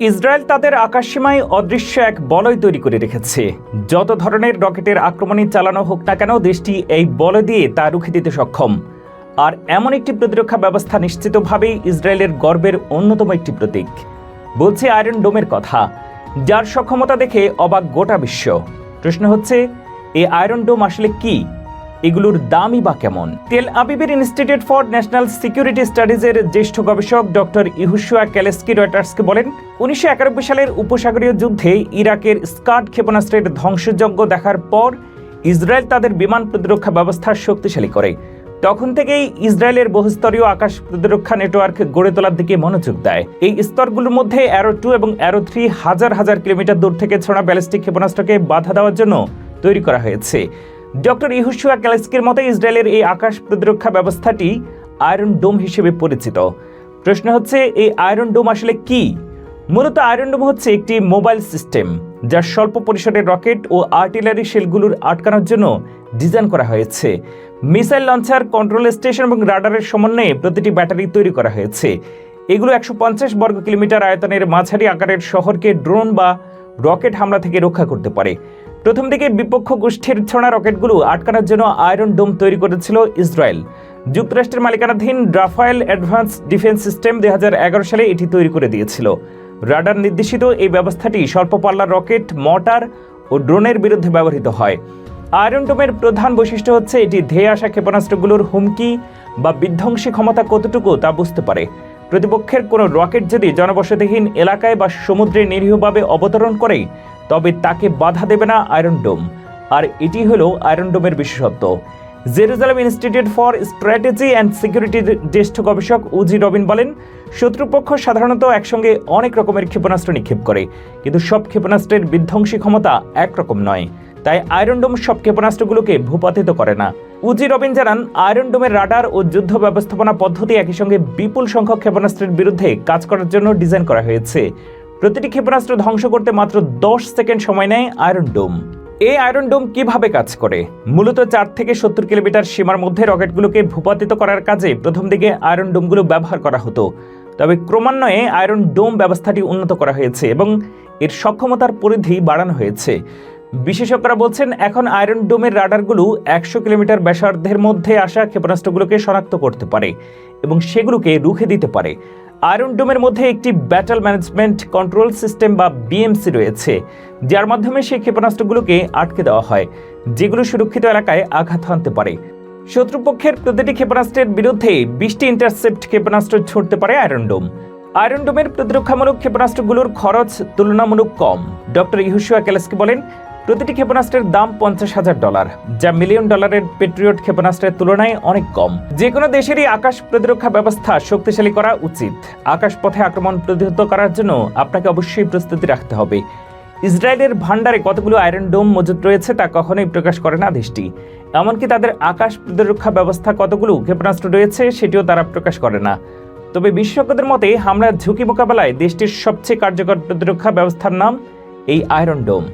Israel তাদের আকাশসীমায় অদৃশ্য এক বলয় তৈরি করে রেখেছে। যত ধরনের রকেটের আক্রমণই চালানো হোক না কেন, দেশটি এই বলয় দিয়ে তা রুখে দিতে সক্ষম। আর এমন একটি প্রতিরক্ষা ব্যবস্থা নিশ্চিতভাবেই ইসরায়েলের গর্বের অন্যতম একটি প্রতীক। বলছে আয়রন ডোমের কথা, যার সক্ষমতা দেখে অবাক গোটা বিশ্ব। প্রশ্ন হচ্ছে এই আয়রন ডোম আসলে কি? এগুলোর দামই বা কেমন? তেল আবিবের ইনস্টিটিউট ফর ন্যাশনাল সিকিউরিটি স্টাডিজের জ্যেষ্ঠ গবেষক ডক্টর ইহুশুয়া ক্যালেস্কি রয়টার্সকে বলেন, উনিশশো একানব্বই সালের উপসাগরীয় যুদ্ধে ইরাকের স্কাড ক্ষেপণাস্ত্রের ধ্বংসযজ্ঞ দেখার পর ইসরায়েল তাদের বিমান প্রতিরক্ষা ব্যবস্থা শক্তিশালী করে। তখন থেকেই ইসরায়েলের বহুস্তরীয় আকাশ প্রতিরক্ষা নেটওয়ার্ক গড়ে তোলার দিকে মনোযোগ দেয়। এই স্তরগুলোর মধ্যে অ্যারো টু এবং অ্যারো থ্রি হাজার হাজার কিলোমিটার দূর থেকে ছোড়া ব্যালিস্টিক ক্ষেপণাস্ত্রকে বাধা দেওয়ার জন্য তৈরি করা হয়েছে। ডক্টর ইহুশুয়া ক্যালেস্কির মতে ইসরায়েলের এই আকাশ প্রতিরক্ষা ব্যবস্থাটি আয়রন ডোম হিসেবে পরিচিত। প্রশ্ন হচ্ছে, এই আয়রন ডোম আসলে কি? মূলত আয়রন ডোম হচ্ছে একটি মোবাইল সিস্টেম, যা স্বল্প পরিসরের রকেট ও আর্টিলারি শেলগুলোর আটকানোর জন্য ডিজাইন করা হয়েছে। মিসাইল লঞ্চার, কন্ট্রোল স্টেশন এবং রাডারের সমন্বয়ে প্রতিটি ব্যাটারি তৈরি করা হয়েছে। এগুলো একশো পঞ্চাশ বর্গ কিলোমিটার আয়তনের মাঝারি আকারের শহরকে ড্রোন বা রকেট হামলা থেকে রক্ষা করতে পারে। প্রথম দিকে বিপক্ষ গোষ্ঠীর ছোড়া রকেটগুলো আটকানোর জন্য আয়রন ডোম তৈরি করেছিল ইসরায়েল। যুক্তরাষ্ট্রের মালিকানাধীন রাফায়েল অ্যাডভান্স ডিফেন্স সিস্টেম দুই হাজার এগারো সালে এটি তৈরি করে দিয়েছিল। রাডার নির্দেশিত এই ব্যবস্থাটি স্বল্প পাল্লার রকেট মটার ও ড্রোনের বিরুদ্ধে ব্যবহৃত হয়। আয়রন ডোমের প্রধান বৈশিষ্ট্য হচ্ছে এটি ধেয়ে আসা ক্ষেপণাস্ত্রগুলোর হুমকি বা বিধ্বংসী ক্ষমতা কতটুকু তা বুঝতে পারে। প্রতিপক্ষের কোনো রকেট যদি জনবসতিহীন এলাকায় বা সমুদ্রে নিরীহভাবে অবতরণ করে, তবে তাকে বাধা দেবে না আয়রন ডোম। আর এটি হলো আয়রন ডোমের বিশেষত্ব। Jerusalem Institute for Strategy and সিকিউরিটির জ্যেষ্ঠ গবেষক উজি রবিন বলেন, শত্রুপক্ষ সাধারণত একসঙ্গে অনেক রকমের ক্ষেপণাস্ত্র নিক্ষেপ করে, কিন্তু সব ক্ষেপণাস্ত্রের বিধ্বংসী ক্ষমতা একরকম নয়। তাই আয়রন ডোম সব ক্ষেপণাস্ত্রগুলোকে ভূপাতিত করে না। উজি রবিন জানান, আয়রন ডোমের রাডার ও যুদ্ধ ব্যবস্থাপনা পদ্ধতি একই সঙ্গে বিপুল সংখ্যক ক্ষেপণাস্ত্রের বিরুদ্ধে কাজ করার জন্য ডিজাইন করা হয়েছে। প্রতিটি ক্ষেপণাস্ত্র ধ্বংস করতে মাত্র দশ সেকেন্ড সময় নেয় আয়রন ডোম। এই আয়রন ডোম কীভাবে কাজ করে? মূলত চার থেকে সত্তর কিলোমিটার সীমার মধ্যে রকেটগুলোকে ভূপাতিত করার কাজে প্রথম দিকে আয়রন ডোমগুলো ব্যবহার করা হতো। তবে ক্রমান্বয়ে আয়রন ডোম ব্যবস্থাটি উন্নত করা হয়েছে এবং এর সক্ষমতার পরিধি বাড়ানো হয়েছে। বিশেষজ্ঞরা বলছেন, এখন আয়রন ডোমের রাডারগুলো একশো কিলোমিটার ব্যাসার্ধের মধ্যে আসা ক্ষেপণাস্ত্রগুলোকে শনাক্ত করতে পারে এবং সেগুলোকে রুখে দিতে পারে। আয়রন ডোমের মধ্যে একটি ব্যাটল ম্যানেজমেন্ট কন্ট্রোল সিস্টেম বা বিএমসি রয়েছে, যার মাধ্যমে সেই ক্ষেপণাস্ত্রগুলোকে আটকে দেওয়া হয়, যেগুলো সুরক্ষিত এলাকায় আঘাত হানতে পারে। শত্রুপক্ষের প্রতিটি ক্ষেপণাস্ত্রের বিরুদ্ধে বিশটি ইন্টারসেপ্ট ক্ষেপণাস্ত্র ছুটতে পারে আয়রন ডোম। আয়রন ডোমের প্রতিরক্ষামূলক ক্ষেপণাস্ত্রগুলোর খরচ তুলনামূলক কম। ডক্টর ইহুশুয়া ক্যালেস্কি বলেন প্রতিটি ক্ষেপণাস্ত্রের দাম পঞ্চাশ হাজার ডলার, যা মিলিয়ন ডলারের পেট্রিয়ট ক্ষেপণাস্ত্রের তুলনায় অনেক কম। যে কোনো দেশেরই আকাশ প্রতিরক্ষা ব্যবস্থা শক্তিশালী করা উচিত। আকাশপথে আক্রমণ প্রতিহত করার জন্য আপনাকে অবশ্যই প্রস্তুতি রাখতে হবে। ইসরায়েলের ভান্ডারে কতগুলো আয়রন ডোম মজুত রয়েছে তা কখনোই প্রকাশ করে না দেশটি। এমনকি তাদের আকাশ প্রতিরক্ষা ব্যবস্থা কতগুলো ক্ষেপণাস্ত্র রয়েছে সেটিও তারা প্রকাশ করে না। তবে বিশেষজ্ঞদের মতে, হামলার ঝুঁকি মোকাবেলায় দেশটির সবচেয়ে কার্যকর প্রতিরক্ষা ব্যবস্থার নাম এই আয়রন ডোম।